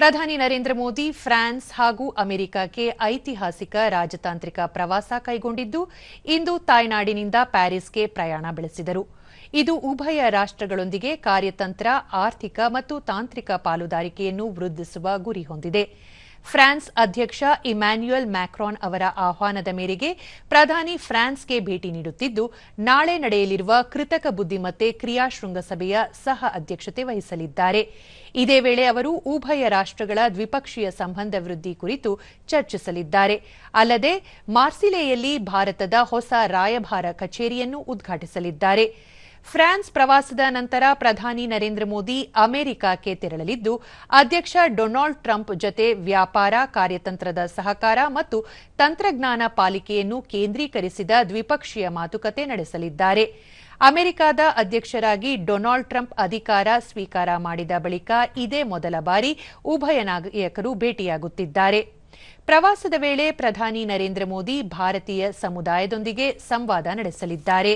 ಪ್ರಧಾನಿ ನರೇಂದ್ರ ಮೋದಿ ಫ್ರಾನ್ಸ್ ಹಾಗೂ ಅಮೆರಿಕಕ್ಕೆ ಐತಿಹಾಸಿಕ ರಾಜತಾಂತ್ರಿಕ ಪ್ರವಾಸ ಕೈಗೊಂಡಿದ್ದು, ಇಂದು ತಾಯ್ನಾಡಿನಿಂದ ಪ್ಯಾರಿಸ್ಗೆ ಪ್ರಯಾಣ ಬೆಳೆಸಿದರು. ಇದು ಉಭಯ ರಾಷ್ಟಗಳೊಂದಿಗೆ ಕಾರ್ಯತಂತ್ರ, ಆರ್ಥಿಕ ಮತ್ತು ತಾಂತ್ರಿಕ ಪಾಲುದಾರಿಕೆಯನ್ನು ವೃದ್ಧಿಸುವ ಗುರಿ ಹೊಂದಿದೆ. ಫ್ರಾನ್ಸ್ ಅಧ್ಯಕ್ಷ ಇಮ್ಯಾನ್ಯುಯಲ್ ಮ್ಯಾಕ್ರಾನ್ ಅವರ ಆಹ್ವಾನದ ಮೇರೆಗೆ ಪ್ರಧಾನಿ ಫ್ರಾನ್ಸ್ಗೆ ಭೇಟಿ ನೀಡುತ್ತಿದ್ದು, ನಾಳೆ ನಡೆಯಲಿರುವ ಕೃತಕ ಬುದ್ದಿಮತ್ತೆ ಕ್ರಿಯಾ ಶೃಂಗಸಭೆಯ ಸಹ ಅಧ್ಯಕ್ಷತೆ ವಹಿಸಲಿದ್ದಾರೆ. ಇದೇ ವೇಳೆ ಅವರು ಉಭಯ ರಾಷ್ಟಗಳ ದ್ವಿಪಕ್ಷೀಯ ಸಂಬಂಧ ವೃದ್ಧಿ ಕುರಿತು ಚರ್ಚಿಸಲಿದ್ದಾರೆ. ಅಲ್ಲದೆ ಮಾರ್ಸಿಲೆಯಲ್ಲಿ ಭಾರತದ ಹೊಸ ರಾಯಭಾರ ಕಚೇರಿಯನ್ನು ಉದ್ಘಾಟಿಸಲಿದ್ದಾರೆ. ಫ್ರಾನ್ಸ್ ಪ್ರವಾಸದ ನಂತರ ಪ್ರಧಾನಿ ನರೇಂದ್ರ ಮೋದಿ ಅಮೆರಿಕಕ್ಕೆ ತೆರಳಲಿದ್ದು, ಅಧ್ಯಕ್ಷ ಡೊನಾಲ್ಡ್ ಟ್ರಂಪ್ ಜತೆ ವ್ಯಾಪಾರ, ಕಾರ್ಯತಂತ್ರದ ಸಹಕಾರ ಮತ್ತು ತಂತ್ರಜ್ಞಾನ ಪಾಲಿಕೆಯನ್ನು ಕೇಂದ್ರೀಕರಿಸಿದ ದ್ವಿಪಕ್ಷೀಯ ಮಾತುಕತೆ ನಡೆಸಲಿದ್ದಾರೆ. ಅಮೆರಿಕದ ಅಧ್ಯಕ್ಷರಾಗಿ ಡೊನಾಲ್ಡ್ ಟ್ರಂಪ್ ಅಧಿಕಾರ ಸ್ವೀಕಾರ ಮಾಡಿದ ಬಳಿಕ ಇದೇ ಮೊದಲ ಬಾರಿ ಉಭಯ ನಾಯಕರು ಭೇಟಿಯಾಗುತ್ತಿದ್ದಾರೆ. ಪ್ರವಾಸದ ವೇಳೆ ಪ್ರಧಾನಿ ನರೇಂದ್ರ ಮೋದಿ ಭಾರತೀಯ ಸಮುದಾಯದೊಂದಿಗೆ ಸಂವಾದ ನಡೆಸಲಿದ್ದಾರೆ.